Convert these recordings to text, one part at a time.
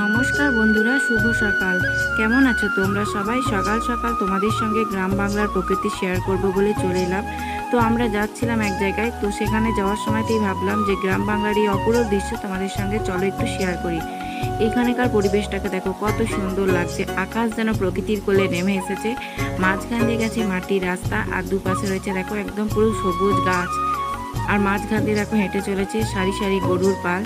নমস্কার বন্ধুরা, শুভ সকাল। কেমন আছো তোমরা সবাই? সকাল সকাল তোমাদের সঙ্গে গ্রাম বাংলার প্রকৃতি শেয়ার করব বলে চলে এলাম। তো আমরা যাচ্ছিলাম এক জায়গায়, তো সেখানে যাওয়ার সময়তেই ভাবলাম যে গ্রাম বাংলার এই অপূর্ব দৃশ্য তোমাদের সঙ্গে চলো একটু শেয়ার করি। এখানেকার পরিবেশটাকে দেখো, কত সুন্দর লাগছে। আকাশ যেন প্রকৃতির কোলে নেমে এসেছে। মাঝখান দিয়ে গেছে মাটির রাস্তা, আর দুপাশে রয়েছে দেখো একদম পুরো সবুজ গাছ। আর মাঝখান দিয়ে দেখো হেঁটে চলেছে সারি সারি গরুর পাল।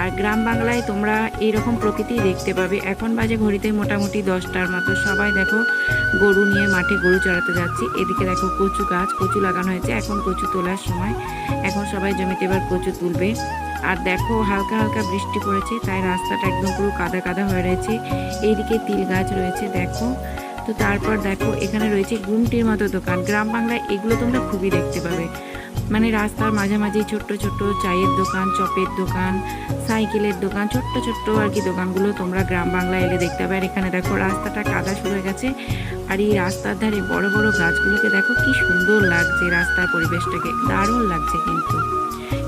আর গ্রাম বাংলায় তোমরা এইরকম প্রকৃতি দেখতে পাবে। এখন বাজে ঘড়িতে মোটামুটি দশটার মতো। সবাই দেখো গরু নিয়ে মাঠে গরু চড়াতে যাচ্ছি। এদিকে দেখো কচু গাছ, কচু লাগানো হয়েছে। এখন কচু তোলার সময়। এখন সবাই জমিতে এবার কচু তুলবে। আর দেখো হালকা হালকা বৃষ্টি পড়েছে, তাই রাস্তাটা একদম পুরো কাদা কাদা হয়ে রয়েছে। এইদিকে তিল গাছ রয়েছে, দেখো। তো তারপর দেখো এখানে রয়েছে গুমটির মতো দোকান। গ্রাম বাংলায় এগুলো তোমরা খুবই দেখতে পাবে। মানে রাস্তার মাঝামাঝি ছোট্ট ছোট্ট চায়ের দোকান, চপের দোকান, সাইকেলের দোকান, ছোট্ট ছোট্ট আর কি দোকানগুলো তোমরা গ্রাম বাংলায় এলে দেখতে পাবে। আর এখানে দেখো রাস্তাটা কাদা শুরু হয়ে গেছে। আর এই রাস্তার ধারে বড় বড় গাছগুলোকে দেখো কি সুন্দর লাগছে রাস্তার পরিবেশটাকে। দারুণ লাগছে কিন্তু।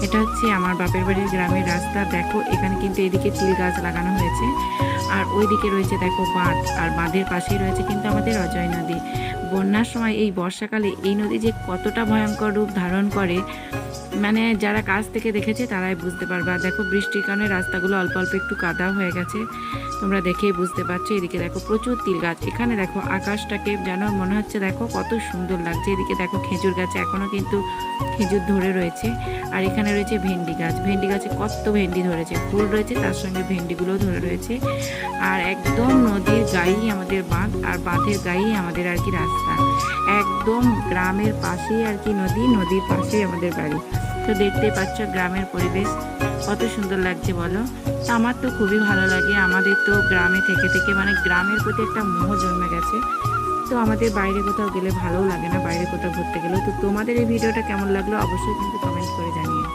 এটা হচ্ছে আমার বাপের বাড়ির গ্রামের রাস্তা। দেখো এখানে কিন্তু এদিকে তিল গাছ লাগানো হয়েছে। আর ওইদিকে রয়েছে দেখো বাঁধ। আর বাঁধের পাশেই রয়েছে কিন্তু আমাদের অজয় নদী। বন্যার সময় এই বর্ষাকালে এই নদী যে কতটা ভয়ঙ্কর রূপ ধারণ করে মানে যারা কাছ থেকে দেখেছে তারাই বুঝতে পারবে। আর দেখো বৃষ্টির কারণে রাস্তাগুলো অল্প অল্প একটু কাদা হয়ে গেছে। তোমরা দেখেই বুঝতে পারছ, এদিকে দেখো প্রচুর তিল গাছ এখানে দেখো আকাশটাকে যেন মনে হচ্ছে দেখো কত সুন্দর লাগছে। এদিকে দেখো খেজুর গাছে এখনও কিন্তু খেজুর ধরে রয়েছে। আর এখানে রয়েছে ভেন্ডি গাছ। ভেন্ডি গাছে কত ভেন্ডি ধরেছে। ফুল রয়েছে, তার সঙ্গে ভেন্ডিগুলো ধরে রয়েছে। আর একদম নদীর গায়েই আমাদের বাঁধ, আর বাঁধের গায়েই আমাদের আর কি রাস্তা। একদম গ্রামের পাশেই আর কি নদী, নদীর পাশেই আমাদের বাড়ি। তো দেখতে পাচ্ছ গ্রামের পরিবেশ কত সুন্দর লাগছে বলো? তো আমার তো খুবই ভালো লাগে। আমাদের তো গ্রামে থেকে থেকে মানে গ্রামের প্রতি একটা মোহ জন্মে গেছে। তো আমাদের বাইরে কোথাও গেলে ভালোও লাগে না, বাইরে কোথাও ঘুরতে গেলেও তো তোমাদের এই ভিডিওটা কেমন লাগল অবশ্যই কিন্তু কমেন্ট করে জানিও।